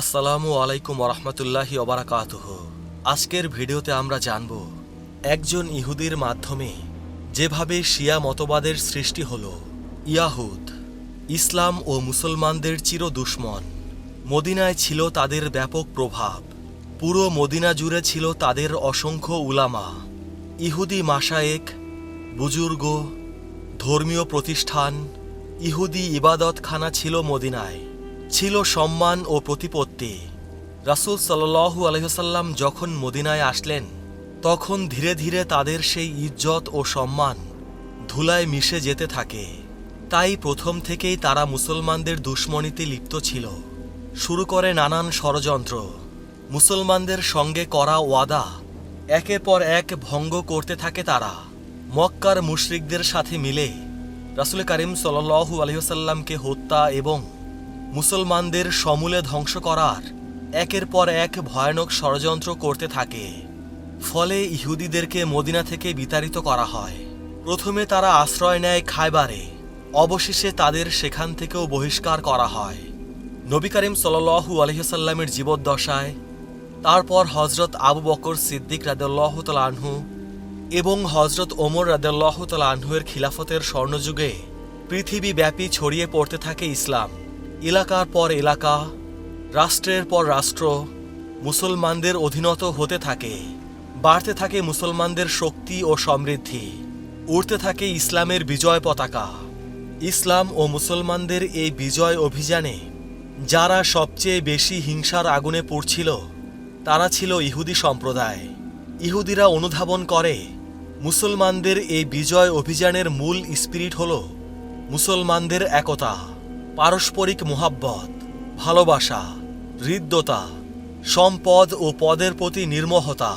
আসসালামু আলাইকুম ওরহমতুল্লাহি ওবারাকাতুহ। আজকের ভিডিওতে আমরা জানব, একজন ইহুদির মাধ্যমে যেভাবে শিয়া মতবাদের সৃষ্টি হল, ইয়াহুদ, ইসলাম ও মুসলমানদের চির দুশ্মন, মদিনায় ছিল তাদের ব্যাপক প্রভাব, পুরো মদিনা জুড়ে ছিল তাদের অসংখ্য উলামা, ইহুদি মাসায়েক বুজুর্গ, ধর্মীয় প্রতিষ্ঠান, ইহুদি ইবাদতখানা ছিল মদিনায়। ছিল সম্মান ও প্রতিপত্তি। রাসূল সাল্লু আলহ্লাম যখন মদিনায় আসলেন, তখন ধীরে ধীরে তাদের সেই ইজ্জত ও সম্মান ধুলায় মিশে যেতে থাকে। তাই প্রথম থেকেই তারা মুসলমানদের দুশ্মনীতে লিপ্ত ছিল। শুরু করে নানান ষড়যন্ত্র। মুসলমানদের সঙ্গে করা ওয়াদা একের পর এক ভঙ্গ করতে থাকে তারা। মক্কার মুশরিকদের সাথে মিলে রাসুল করিম সাল্লু আলহিহসাল্লামকে হত্যা এবং মুসলমানদের সমূলে ধ্বংস করার একের পর এক ভয়ানক ষড়যন্ত্র করতে থাকে। ফলে ইহুদিদেরকে মদিনা থেকে বিতাড়িত করা হয়। প্রথমে তারা আশ্রয় নেয় খায়বারে অবশেষে তাদের সেখান থেকেও বহিষ্কার করা হয়। নবী করিম সাল্লু আলহিসাল্লামের জীবদ্দশায়, তারপর হজরত আবু বকর সিদ্দিক রাদেল্লাহ আনহু এবং হজরত ওমর রাদেল্লাহ আনহুয়ের খিলাফতের স্বর্ণযুগে পৃথিবীব্যাপী ছড়িয়ে পড়তে থাকে ইসলাম। এলাকার পর এলাকা, রাষ্ট্রের পর রাষ্ট্র, মুসলমানদের অধীনত হতে থাকে, বাড়তে থাকে মুসলমানদের শক্তি ও সমৃদ্ধি, উড়তে থাকে ইসলামের বিজয় পতাকা। ইসলাম ও মুসলমানদের এই বিজয় অভিযানে যারা সবচেয়ে বেশি হিংসার আগুনে পড়ছিল, তারা ছিল ইহুদি সম্প্রদায়। ইহুদিরা অনুধাবন করে, মুসলমানদের এই বিজয় অভিযানের মূল স্পিরিট হল মুসলমানদের একতা। পারস্পরিক মোহাব্বত, ভালোবাসা, হৃদ্যতা, সম্পদ ও পদের প্রতি নির্মহতা,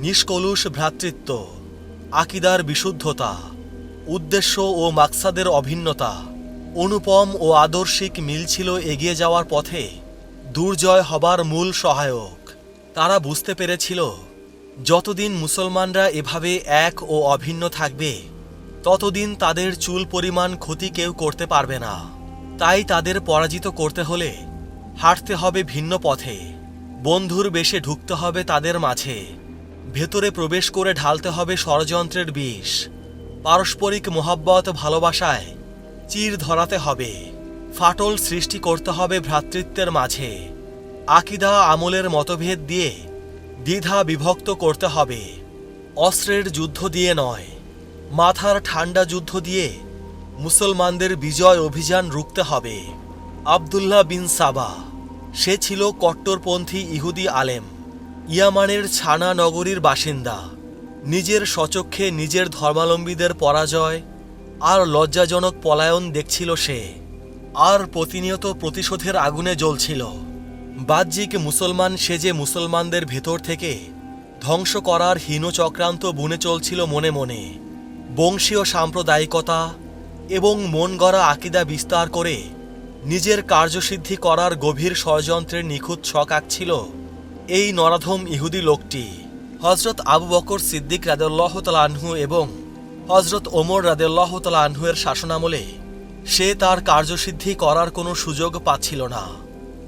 নিষ্কলুষ ভ্রাতৃত্ব, আকিদার বিশুদ্ধতা, উদ্দেশ্য ও মাকসাদের অভিন্নতা, অনুপম ও আদর্শিক মিল ছিল এগিয়ে যাওয়ার পথে দুর্জয় হবার মূল সহায়ক। তারা বুঝতে পেরেছিল, যতদিন মুসলমানরা এভাবে এক ও অভিন্ন থাকবে, ততদিন তাদের চুল পরিমাণ ক্ষতি কেউ করতে পারবে না। তাই তাদের পরাজিত করতে হলে হাঁটতে হবে ভিন্ন পথে। বন্ধুর বেশে ঢুকতে হবে তাদের মাঝে। ভেতরে প্রবেশ করে ঢালতে হবে ষড়যন্ত্রের বিষ। পারস্পরিক মোহাব্বত ভালোবাসায় চির ধরাতে হবে। ফাটল সৃষ্টি করতে হবে ভ্রাতৃত্বের মাঝে। আকিদা, আমলের মতভেদ দিয়ে দ্বিধা বিভক্ত করতে হবে। অস্ত্রের যুদ্ধ দিয়ে নয়, মাথার ঠান্ডা যুদ্ধ দিয়ে মুসলমানদের বিজয় অভিযান রুখতে হবে। আবদুল্লাহ বিন সাবা, সে ছিল কট্টরপন্থী ইহুদি আলেম, ইয়ামানের ছানা নগরীর বাসিন্দা। নিজের সচক্ষে নিজের ধর্মাবলম্বীদের পরাজয় আর লজ্জাজনক পলায়ন দেখছিল সে। আর প্রতিনিয়ত প্রতিশোধের আগুনে জ্বলছিল। বাহ্যিক মুসলমান সেজে মুসলমানদের ভেতর থেকে ধ্বংস করার হীন চক্রান্ত বুনে চলছিল মনে মনে। বংশীয় সাম্প্রদায়িকতা এবং মন গড়া আকিদা বিস্তার করে নিজের কার্যসিদ্ধি করার গভীর ষড়যন্ত্রের নিখুঁত ছক আঁকছিল এই নরাধম ইহুদি লোকটি। হজরত আবু বকর সিদ্দিক রাদেল্লাহ আনহু এবং হজরত ওমর রাদেল্লাহ আনহুয়ের শাসনামলে সে তার কার্যসিদ্ধি করার কোনো সুযোগ পাচ্ছিল না।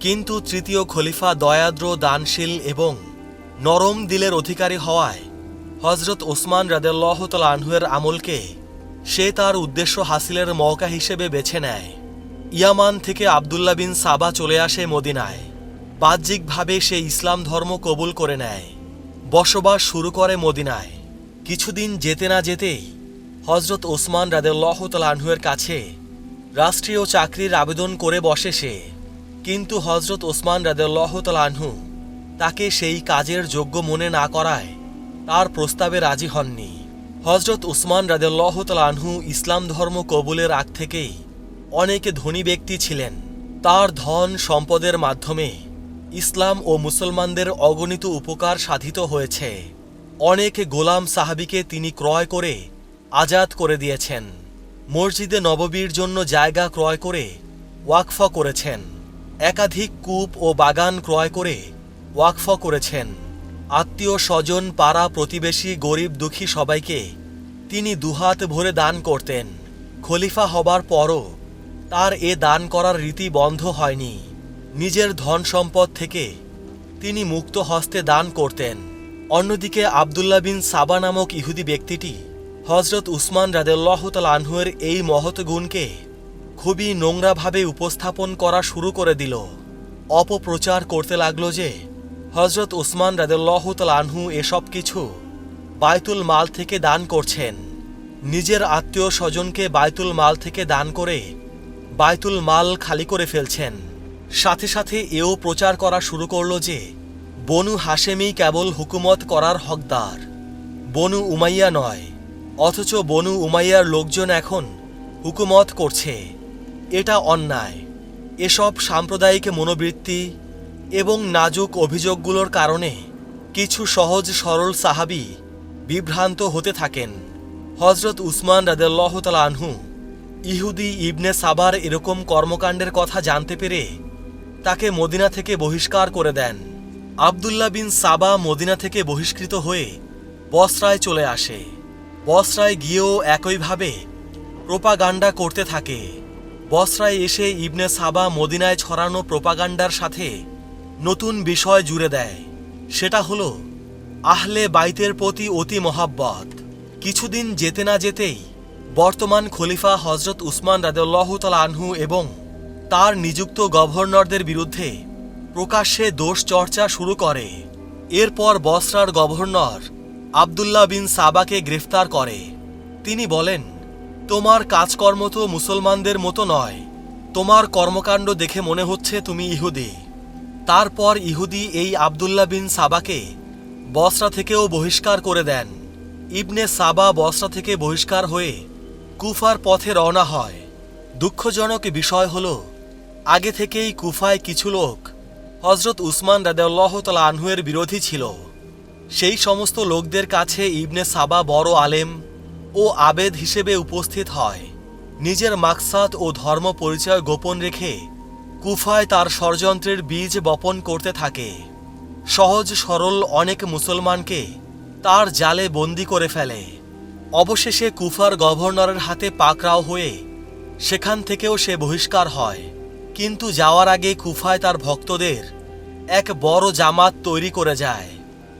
কিন্তু তৃতীয় খলিফা দয়াদ্র, দানশীল এবং নরম দিলের অধিকারী হওয়ায় হজরত ওসমান রাদেল্লাহ আনহুয়ের আমলকে সে তার উদ্দেশ্য হাসিলের মৌকা হিসেবে বেছে নেয়। ইয়ামান থেকে আবদুল্লা বিন সাবা চলে আসে মদিনায়। বাহ্যিকভাবে সে ইসলাম ধর্ম কবুল করে নেয়। বসবাস শুরু করে মদিনায়। কিছুদিন যেতে না যেতেই হজরত ওসমান রাদেল্লাহ আনহুয়ের কাছে রাষ্ট্রীয় চাকরির আবেদন করে বসে সে। কিন্তু হজরত ওসমান রাদেল্লাহ আনহু তাকে সেই কাজের যোগ্য মনে না করায় তার প্রস্তাবে রাজি হননি। হজরত উসমান রাদেল্লাহ আনহু ইসলাম ধর্ম কবুলের আগ থেকেই অনেক ধনী ব্যক্তি ছিলেন। তার ধন সম্পদের মাধ্যমে ইসলাম ও মুসলমানদের অগণিত উপকার সাধিত হয়েছে। অনেক গোলাম সাহাবিকে তিনি ক্রয় করে আজাদ করে দিয়েছেন। মসজিদে নববীর জন্য জায়গা ক্রয় করে ওয়াকফা করেছেন। একাধিক কূপ ও বাগান ক্রয় করে ওয়াকফা করেছেন। আত্মীয় স্বজন, পাড়া প্রতিবেশী, গরিব, দুঃখী সবাইকে তিনি দুহাত ভরে দান করতেন। খলিফা হবার পরও তার এ দান করার রীতি বন্ধ হয়নি। নিজের ধন সম্পদ থেকে তিনি মুক্ত হস্তে দান করতেন। অন্যদিকে আবদুল্লাহ বিন সাবা নামক ইহুদি ব্যক্তিটি হজরত উসমান রাদেল্লাহ আনহুয়ের এই মহৎ গুণকে খুবই নোংরাভাবে উপস্থাপন করা শুরু করে দিল। অপপ্রচার করতে লাগল যে হজরত উসমান রাদেল্লাহ আনহু এসব কিছু বায়তুল মাল থেকে দান করছেন। নিজের আত্মীয় স্বজনকে বায়তুল মাল থেকে দান করে বায়তুল মাল খালি করে ফেলছেন। সাথে সাথে এও প্রচার করা শুরু করল যে, বনু হাশেমি কেবল হুকুমত করার হকদার, বনু উমাইয়া নয়, অথচ বনু উমাইয়ার লোকজন এখন হুকুমত করছে। এটা অন্যায়। এসব সাম্প্রদায়িক মনোবৃত্তি এবং নাজুক অভিযোগগুলোর কারণে কিছু সহজ সরল সাহাবি বিভ্রান্ত হতে থাকেন। হজরত উসমান রাদেল্লাহ আনহু ইহুদি ইবনে সাবার এরকম কর্মকাণ্ডের কথা জানতে পেরে তাকে মদিনা থেকে বহিষ্কার করে দেন। আবদুল্লাহ বিন সাবা মদিনা থেকে বহিষ্কৃত হয়ে বসরায় চলে আসে। বসরায় গিয়েও একইভাবে প্রোপাগান্ডা করতে থাকে। বসরায় এসে ইবনে সাবা মদিনায় ছড়ানো প্রোপাগান্ডার সাথে নতুন বিষয় জুড়ে দেয়। সেটা হলো, আহলে বাইতের প্রতি অতি মহাব্বত। কিছুদিন যেতে না যেতেই বর্তমান খলিফা হজরত উসমান রাদেল্লাহ আনহু এবং তার নিযুক্ত গভর্নরদের বিরুদ্ধে প্রকাশ্যে দোষ চর্চা শুরু করে। এরপর বসরার গভর্নর আবদুল্লাহ বিন সাবাকে গ্রেফতার করে। তিনি বলেন, তোমার কাজকর্ম তো মুসলমানদের মতো নয়। তোমার কর্মকাণ্ড দেখে মনে হচ্ছে তুমি ইহুদি। তারপর ইহুদি এই আবদুল্লাহ বিন সাবাকে বসরা থেকেও বহিষ্কার করে দেন। ইবনে সাবা বসরা থেকে বহিষ্কার হয়ে কুফার পথে রওনা হয়। দুঃখজনক বিষয় হল, আগে থেকেই কুফায় কিছু লোক হজরত উসমান রাদেল্লাহ তালা আনহুয়ের বিরোধী ছিল। সেই সমস্ত লোকদের কাছে ইবনে সাবা বড় আলেম ও আবেদ হিসেবে উপস্থিত হয়। নিজের মাকসাদ ও ধর্ম পরিচয় গোপন রেখে কুফায় তার ষড়যন্ত্রের বীজ বপন করতে থাকে। সহজ সরল অনেক মুসলমানকে তার জালে বন্দি করে ফেলে। অবশেষে কুফার গভর্নরের হাতে পাকড়াও হয়ে সেখান থেকেও সে বহিষ্কার হয়। কিন্তু যাওয়ার আগে কুফায় তার ভক্তদের এক বড় জামাত তৈরি করে যায়।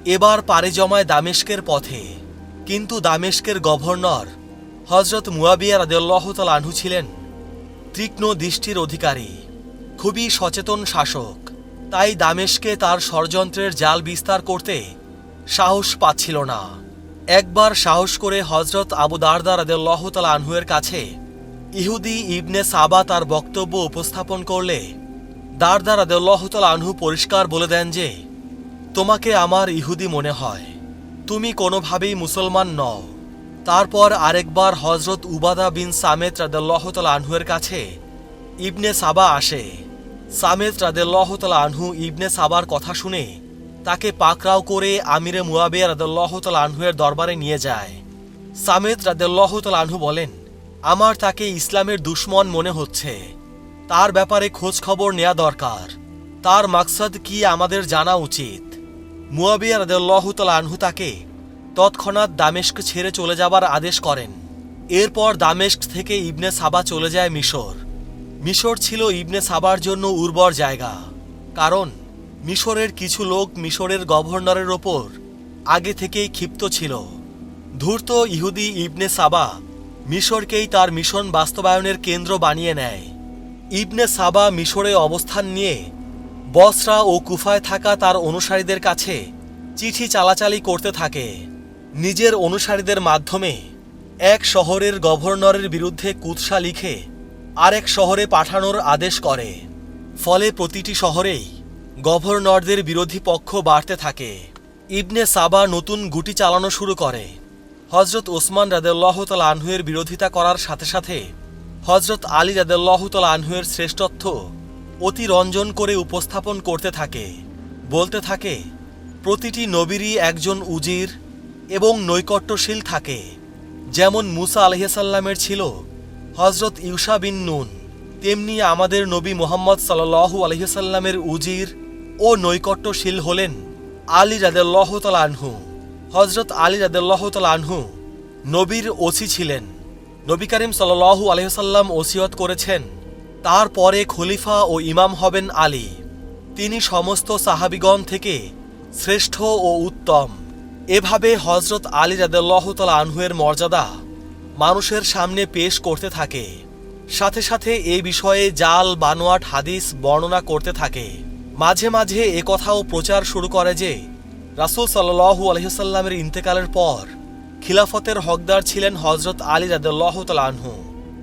এবার পাড়ি জমায় দামেস্কের পথে। কিন্তু দামেস্কের গভর্নর হজরত মুয়াবিয়া রাদেল্লাহতাল আনহু ছিলেন তীক্ষ্ণ দৃষ্টির অধিকারী। খুবই সচেতন শাসক। তাই দামেশকে তার ষড়যন্ত্রের জাল বিস্তার করতে সাহস পাচ্ছিল না। একবার সাহস করে হজরত আবু দারদা রাদেল্লাহতাল আনহুয়ের কাছে ইহুদি ইবনে সাবা তার বক্তব্য উপস্থাপন করলে দারদা রাদেল্লাহতাল আনহু পরিষ্কার বলে দেন যে, তোমাকে আমার ইহুদি মনে হয়। তুমি কোনোভাবেই মুসলমান নও। তারপর আরেকবার হজরত উবাদা বিন সামেত রাদেল্লাহতাল আনহুয়ের কাছে ইবনে সাবা আসে। সামেত রাদেল্লাহতাল আনহু ইবনে সাবার কথা শুনে তাকে পাকরাও করে আমিরে মুয়াবে মুয়াবিয়া রাদেল্লাহতাল আনহুয়ের দরবারে নিয়ে যায়। সামেত রাদেল্লাহতাল আনহু বলেন, আমার তাকে ইসলামের দুশ্মন মনে হচ্ছে। তার ব্যাপারে খোঁজ খবর নেওয়া দরকার। তার মাকসাদ কি আমাদের জানা উচিত? মুয়াবিয়া রাদেল্লাহতাল আনহু তাকে তৎক্ষণাৎ দামেস্ক ছেড়ে চলে যাবার আদেশ করেন। এরপর দামেস্ক থেকে ইবনে সাবা চলে যায় মিশর। মিশর ছিল ইবনে সাবার জন্য উর্বর জায়গা, কারণ মিশরের কিছু লোক মিশরের গভর্নরের ওপর আগে থেকেই ক্ষিপ্ত ছিল। ধূর্ত ইহুদি ইবনে সাবা মিশরকেই তার মিশন বাস্তবায়নের কেন্দ্র বানিয়ে নেয়। ইবনে সাবা মিশরে অবস্থান নিয়ে বসরা ও কুফায় থাকা তার অনুসারীদের কাছে চিঠি চালাচালি করতে থাকে। নিজের অনুসারীদের মাধ্যমে এক শহরের গভর্নরের বিরুদ্ধে কুৎসা লিখে আরেক শহরে পাঠানোর আদেশ করে। ফলে প্রতিটি শহরেই গভর্নরদের বিরোধী পক্ষ বাড়তে থাকে। ইবনে সাবা নতুন গুটি চালানো শুরু করে। হজরত ওসমান রাদেল্লাহতাল আনহুয়ের বিরোধিতা করার সাথে সাথে হজরত আলী রাদেল্লাহতাল আনহুয়ের শ্রেষ্ঠত্ব অতি রঞ্জন করে উপস্থাপন করতে থাকে। বলতে থাকে, প্রতিটি নবীরই একজন উজির এবং নৈকট্যশীল থাকে। যেমন মুসা আলহিসাল্লামের ছিল হজরত ইউসা বিন নুন, তেমনি আমাদের নবী মোহাম্মদ সাল্লাহু আলহিসাল্লামের উজির ও নৈকট্যশীল হলেন আলী রাদেল্লাহতাল আনহু। হজরত আলী রাদেল্লাহতাল আনহু নবীর ওসি ছিলেন। নবী করিম সাল্লাহু আলহিসাল্লাম ওসিয়ত করেছেন, তারপরে খলিফা ও ইমাম হবেন আলী। তিনি সমস্ত সাহাবিগণ থেকে শ্রেষ্ঠ ও উত্তম। এভাবে হজরত আলী রাদেল্লাহতাল আনহুয়ের মর্যাদা মানুষের সামনে পেশ করতে থাকে। সাথে সাথে এ বিষয়ে জাল, বানোয়াট, হাদিস বর্ণনা করতে থাকে। মাঝে মাঝে এ কথাও প্রচার শুরু করে যে, রাসূল সাল্লাহু আলহিসাল্লামের ইন্তেকালের পর খিলাফতের হকদার ছিলেন হজরত আলী রাদেল্লাহতাল আনহু।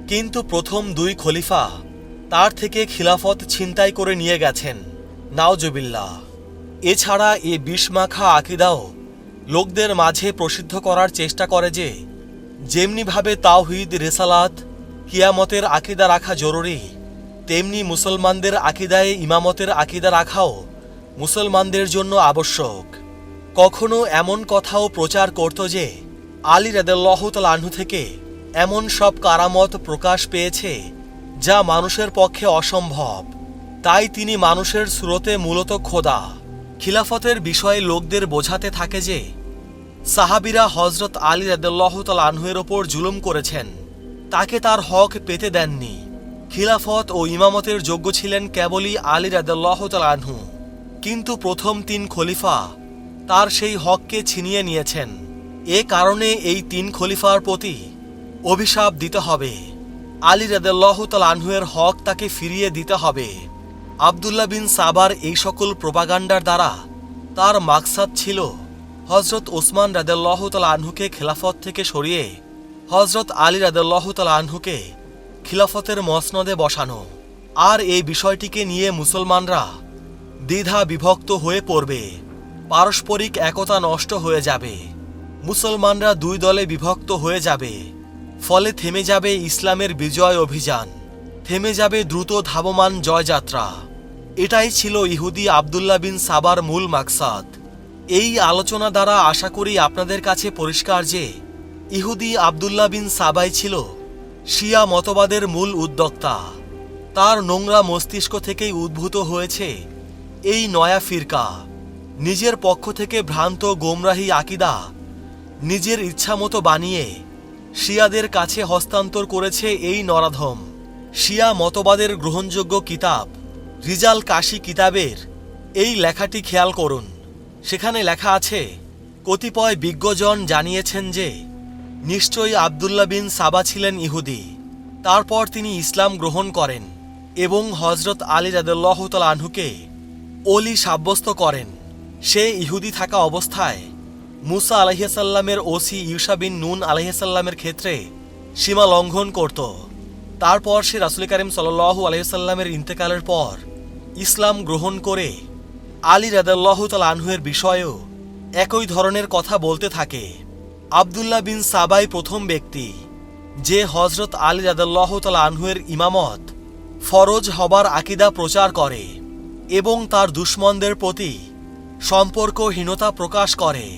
কিন্তু প্রথম দুই খলিফা তার থেকে খিলাফত ছিনতাই করে নিয়ে গেছেন। নাওজবিল্লা এছাড়া এ বিষমাখা আকিদাও লোকদের মাঝে প্রসিদ্ধ করার চেষ্টা করে যে যেমনিভাবে তাওহিদ, রেসালাত, কিয়ামতের আকিদা রাখা জরুরি, তেমনি মুসলমানদের আকিদায় ইমামতের আকিদা রাখাও মুসলমানদের জন্য আবশ্যক। কখনো এমন কথাও প্রচার করত যে, আলী রাদেল্লাহতাল আনহু থেকে এমন সব কারামত প্রকাশ পেয়েছে যা মানুষের পক্ষে অসম্ভব। তাই তিনি মানুষের স্রোতে মূলত খোদা। খিলাফতের বিষয়ে লোকদের বোঝাতে থাকে যে সাহাবিরা হজরত আলী রাদেল্লাহতাল আনহুয়ের ওপর জুলুম করেছেন। তাকে তার হক পেতে দেননি। খিলাফত ও ইমামতের যোগ্য ছিলেন কেবলই আলী রাদেল্লাহতাল আনহু। কিন্তু প্রথম তিন খলিফা তার সেই হককে ছিনিয়ে নিয়েছেন। এ কারণে এই তিন খলিফার প্রতি অভিশাপ দিতে হবে। আলী রাদেল্লাহতাল আনহুয়ের হক তাকে ফিরিয়ে দিতে হবে। আবদুল্লাহ বিন সাবার এই সকল প্রোপাগান্ডার দ্বারা তার মাকসাদ ছিল হজরত ওসমান রাদেল্লাহতাল আনহুকে খেলাফত থেকে সরিয়ে হজরত আলী রাদেল্লাহতাল আনহুকে খিলাফতের মসনদে বসানো। আর এই বিষয়টিকে নিয়ে মুসলমানরা দ্বিধা বিভক্ত হয়ে পড়বে। পারস্পরিক একতা নষ্ট হয়ে যাবে। মুসলমানরা দুই দলে বিভক্ত হয়ে যাবে। ফলে থেমে যাবে ইসলামের বিজয় অভিযান। থেমে যাবে দ্রুত ধাবমান জয়যাত্রা। এটাই ছিল ইহুদি আবদুল্লাহ বিন সাবার মূল মাকসাদ। এই আলোচনা দ্বারা আশা করি আপনাদের কাছে পরিষ্কার যে ইহুদি আবদুল্লাহ বিন সাবাই ছিল শিয়া মতবাদের মূল উদ্যোক্তা। তার নোংরা মস্তিষ্ক থেকেই উদ্ভূত হয়েছে এই নয়া ফিরকা। নিজের পক্ষ থেকে ভ্রান্ত গোমরাহি আকিদা নিজের ইচ্ছামতো বানিয়ে শিয়াদের কাছে হস্তান্তর করেছে এই নরাধম। শিয়া মতবাদের গ্রহণযোগ্য কিতাব রিজাল কাশি কিতাবের এই লেখাটি খেয়াল করুন। সেখানে লেখা আছে, কতিপয় বিজ্ঞজন জানিয়েছেন যে, নিশ্চয়ই আবদুল্লাহ বিন সাবা ছিলেন ইহুদি। তারপর তিনি ইসলাম গ্রহণ করেন এবং হজরত আলী রাদুল্লাহতাল আনহুকে অলি সাব্যস্ত করেন। সে ইহুদি থাকা অবস্থায় মুসা আলহিসাল্লামের ওসি ইউসা বিন নুন আলহিসাল্লামের ক্ষেত্রে সীমা লঙ্ঘন করত। তারপর সে রাসুল করিম সাল্লাহু আলহিসাল্লামের ইন্তেকালের পর ইসলাম গ্রহণ করে আলী রাদাল্লাহতাল আনহুয়ের বিষয়েও একই ধরনের কথা বলতে থাকে। আবদুল্লাহ বিন সাবাই প্রথম ব্যক্তি, যে হজরত আলী রাদাল্লাহতাল আনহুয়ের ইমামত ফরজ হবার আকিদা প্রচার করে এবং তার দুশ্মনদের প্রতি সম্পর্কহীনতা প্রকাশ করে।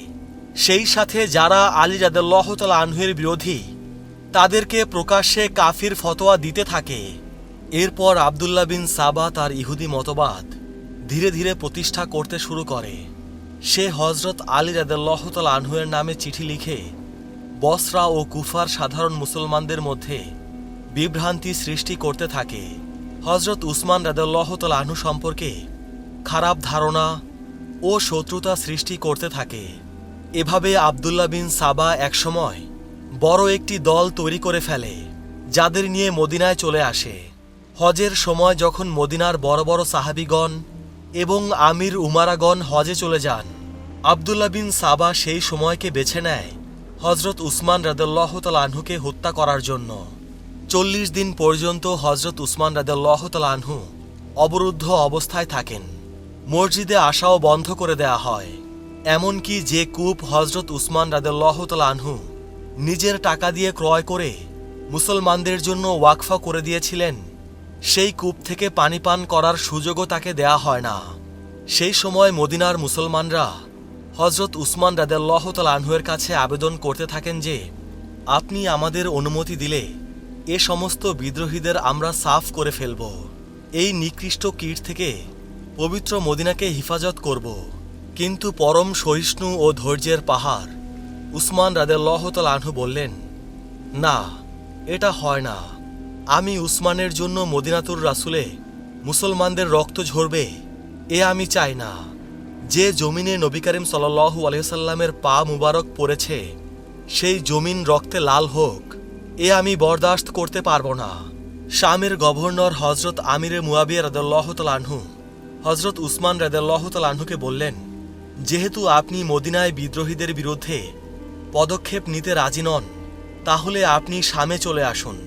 সেই সাথে যারা আলী রাদাল্লাহতাল আনহুয়ের বিরোধী, তাদেরকে প্রকাশ্যে কাফির ফতোয়া দিতে থাকে। এরপর আবদুল্লাহ বিন সাবা তার ইহুদি মতবাদ ধীরে ধীরে প্রতিষ্ঠা করতে শুরু করে। সে হজরত আলী রাদাল্লাহতাল আনহুয়ের নামে চিঠি লিখে বসরা ও কুফার সাধারণ মুসলমানদের মধ্যে বিভ্রান্তি সৃষ্টি করতে থাকে। হজরত উসমান রাদাল্লাহতাল আনহু সম্পর্কে খারাপ ধারণা ও শত্রুতা সৃষ্টি করতে থাকে। এভাবে আবদুল্লাহ বিন সাবা একসময় বড় একটি দল তৈরি করে ফেলে, যাদের নিয়ে মদিনায় চলে আসে। হজের সময় যখন মদিনার বড় বড় সাহাবিগণ এবং আমির উমারাগণ হজে চলে যান। আবদুল্লাহ বিন সাবা সেই সময়কে বেছে নেয় হজরত উসমান রাদাল্লাহতাল আনহুকে হত্যা করার জন্য। চল্লিশ দিন পর্যন্ত হজরত উসমান রাদাল্লাহতাল আনহু অবরুদ্ধ অবস্থায় থাকেন। মসজিদে আসাও বন্ধ করে দেয়া হয়। এমনকি যে কূপ হজরত উসমান রাদাল্লাহতাল আনহু নিজের টাকা দিয়ে ক্রয় করে মুসলমানদের জন্য ওয়াকফা করে দিয়েছিলেন সেই কূপ থেকে পানি পান করার সুযোগও তাকে দেয়া হয় না। সেই সময় মদিনার মুসলমানরা হজরত উসমান রাদাল্লাহতাল আনহুয়ের কাছে আবেদন করতে থাকেন যে, আপনি আমাদের অনুমতি দিলে এ সমস্ত বিদ্রোহীদের আমরা সাফ করে ফেলব। এই নিকৃষ্ট কীট থেকে পবিত্র মদিনাকে হিফাজত করব। কিন্তু পরম সহিষ্ণু ও ধৈর্যের পাহাড়। উসমান রাদেল্লাহতাল আনহু বললেন, না, এটা হয় না। আমি উসমানের জন্য মদিনাতুর রাসুলে মুসলমানদের রক্ত ঝরবে, এ আমি চাই না। যে জমিনে নবী করিম সাল্লু আলহিসাল্লামের পা মুবারক পড়েছে, সেই জমিন রক্তে লাল হোক, এ আমি বরদাস্ত করতে পারব না। শামের গভর্নর হজরত আমিরে মুয়াবিয়া রদাল্লাহ তালাহু হজরত উসমান রদাল্লাহ তালাহুকে বললেন, যেহেতু আপনি মদিনায় বিদ্রোহীদের বিরুদ্ধে পদক্ষেপ নিতে রাজি নন, তাহলে আপনি শামে চলে আসুন।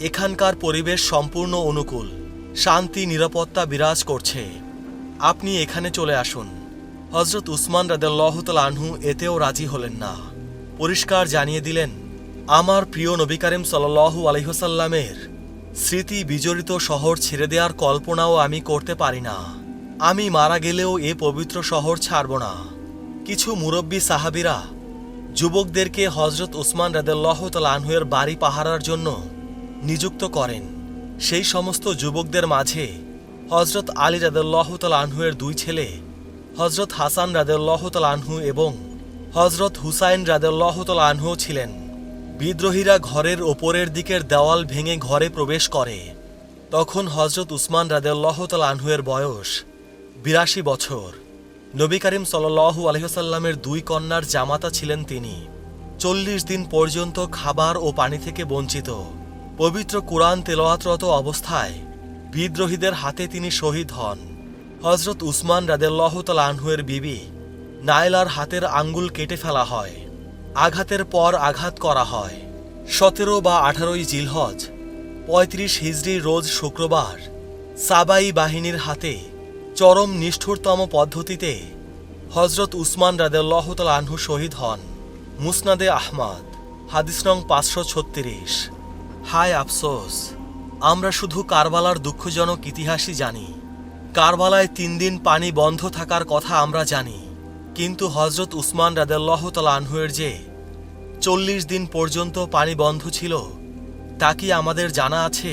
এখানকার পরিবেশ সম্পূর্ণ অনুকূল। শান্তি, নিরাপত্তা বিরাজ করছে। আপনি এখানে চলে আসুন। হজরত উসমান রাদাল্লাহতাল আনহু এতেও রাজি হলেন না। পরিষ্কার জানিয়ে দিলেন, আমার প্রিয় নবী করিম সাল্লু আলহিহসাল্লামের স্মৃতি বিজড়িত শহর ছেড়ে দেওয়ার কল্পনাও আমি করতে পারি না। আমি মারা গেলেও এ পবিত্র শহর ছাড়ব না। কিছু মুরব্বী সাহাবিরা যুবকদেরকে হজরত উসমান রাদাল্লাহ আনহুয়ের বাড়ি পাহারার জন্য নিযুক্ত করেন। সেই সমস্ত যুবকদের মাঝে হজরত আলী রাদাল্লাহ আনহুয়ের দুই ছেলে হজরত হাসান রাদাল্লাহ আনহু এবং হজরত হুসাইন রাদাল্লাহ আনহু ছিলেন। বিদ্রোহীরা ঘরের ওপরের দিকের দেওয়াল ভেঙে ঘরে প্রবেশ করে। তখন হজরত উসমান রাদাল্লাহ আনহুয়ের বয়স বিরাশি বছর। নবী করিম সাল্লু আলহিসাল্লামের দুই কন্যার জামাতা ছিলেন তিনি। চল্লিশ দিন পর্যন্ত খাবার ও পানি থেকে বঞ্চিত। পবিত্র কোরআন তেলাওয়াতরত অবস্থায় বিদ্রোহীদের হাতে তিনি শহীদ হন। হজরত উসমান রাদেল্লাহ আনহুয়ের বিবি নাইলার হাতের আঙ্গুল কেটে ফেলা হয়। আঘাতের পর আঘাত করা হয়। সতেরো বা আঠারোই জিলহজ, পঁয়ত্রিশ হিজড়ি রোজ শুক্রবার সাবাই বাহিনীর হাতে চরম নিষ্ঠুরতম পদ্ধতিতে হজরত উসমান রাদেল্লাহ আনহু শহীদ হন। মুসনাদে আহমদ, হাদিস নং পাঁচশো ছত্রিশ। হায় আফসোস, আমরা শুধু কারবালার দুঃখজনক ইতিহাসই জানি। কারবালায় তিন দিন পানি বন্ধ থাকার কথা আমরা জানি। কিন্তু হজরত উসমান রাদেল্লাহ আনহুয়ের যে চল্লিশ দিন পর্যন্ত পানি বন্ধ ছিল, তা কি আমাদের জানা আছে?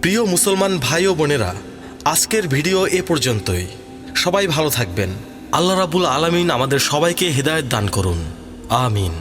প্রিয় মুসলমান ভাই ও বোনেরা, আজকের ভিডিও এ পর্যন্তই। সবাই ভালো থাকবেন। আল্লাহ রাবুল আলামিন আমাদের সবাইকে হেদায়েত দান করুন। আমিন।